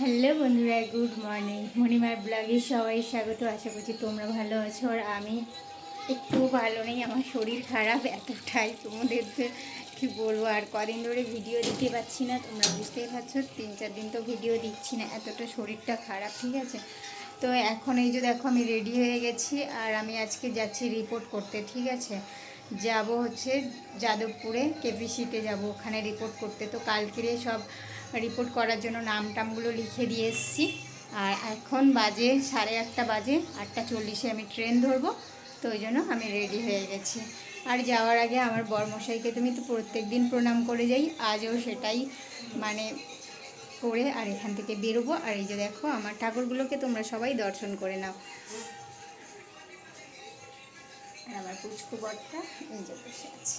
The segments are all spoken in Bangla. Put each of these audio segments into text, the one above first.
হ্যালো বন্ধুরা, গুড মর্নিং। মণিমার ব্লগে সবাই স্বাগত। আশা করছি তোমরা ভালো আছো আর আমি একটু ভালো নেই। আমার শরীর খারাপ এতটাই। তোমাদের কি বলব, আর কদিন ধরে ভিডিও দিতে পারছি না। তোমরা বুঝতেই পারছ, তিন চার দিন তো ভিডিও দিচ্ছি না। এতটা শরীরটা খারাপ, ঠিক আছে? তো এখন এই যে দেখো, আমি রেডি হয়ে গেছি আর আমি আজকে যাচ্ছি রিপোর্ট করতে, ঠিক আছে? যাব হচ্ছে যাদবপুরে কেপিসিতে যাব। ওখানে রিপোর্ট করতে। তো কালকেরে সব রিপোর্ট করার জন্য নাম টামগুলো লিখে দিয়ে এসেছি। আর এখন বাজে সাড়ে আটটা বাজে, আটটা চল্লিশে আমি ট্রেন ধরবো, তো ওই জন্য আমি রেডি হয়ে গেছি। আর যাওয়ার আগে আমার বরমশাইকে তুমি তো প্রত্যেক দিন প্রণাম করে যাই, আজও সেটাই মানে করে আর এখান থেকে বেরোবো। আর এই যে দেখো, আমার ঠাকুরগুলোকে তোমরা সবাই দর্শন করে নাও। আর আমার পুচকু বরটা এই যে বসে আছে।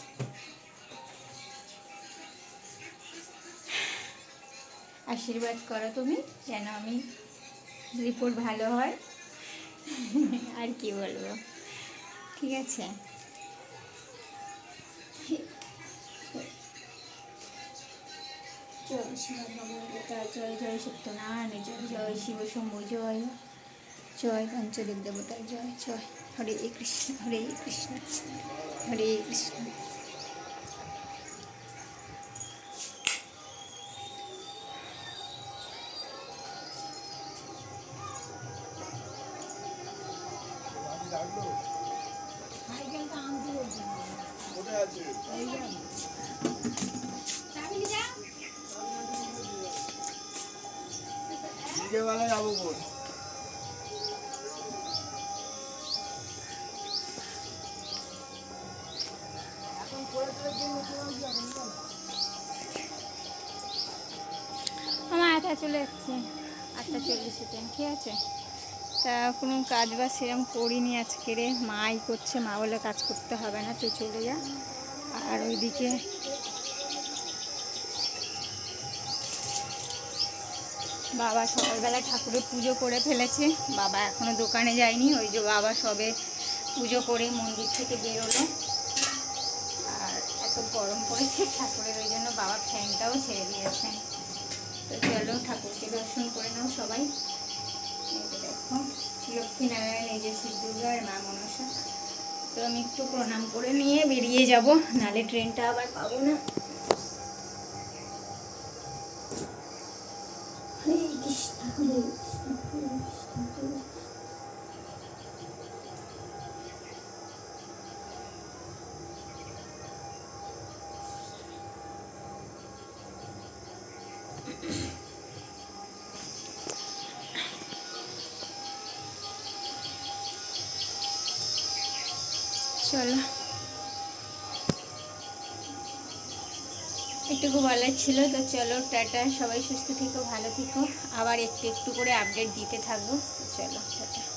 আশীর্বাদ করো তুমি, যেন আমি রিপোর্ট ভালো হয়। আর কি বলব? ঠিক আছে। জয় শিব জয় জয় সত্যনারায়ণ, জয় জয় শিব শম্ভু, জয় জয় পঞ্চদেব দেবতা, জয় জয়। হরে কৃষ্ণ হরে কৃষ্ণ হরে কৃষ্ণ। বিকেলবেলা যাব কোন আমার আটটা চলে যাচ্ছে আটটা চল্লিশে ট্রেন ঠিক আছে? তা কোনো কাজ বাজ সেরকম করিনি আজকে রে। মাই করছে, মা বলে কাজ করতে হবে না, তুই চলে যা। আর ওইদিকে বাবা সকালবেলা ঠাকুরের পুজো করে ফেলেছে। বাবা এখনও দোকানে যায়নি, ওই যে বাবা সবে পুজো করে মন্দির থেকে বেরোলো। আর এত গরম পড়েছে, ঠাকুরের ওই জন্য বাবা ফ্যানটাও ছেড়ে দিয়েছেন তো চলো ঠাকুরকে দর্শন করে নাও সবাই। লক্ষ্মীনারায়ণ, এই যে শিব দুর্গা আর মা মনসা। তো আমি একটু প্রণাম করে নিয়ে বেরিয়ে যাব, নালে ট্রেনটা আবার পাবো না। হরে কৃষ্ণ। চলো। একটুকু বলার ছিল, তো চলো টাটা, সবাই সুস্থ থেকো, ভালো থেকো। আবার একটু একটু করে আপডেট দিতে থাকব চলো, টাটা।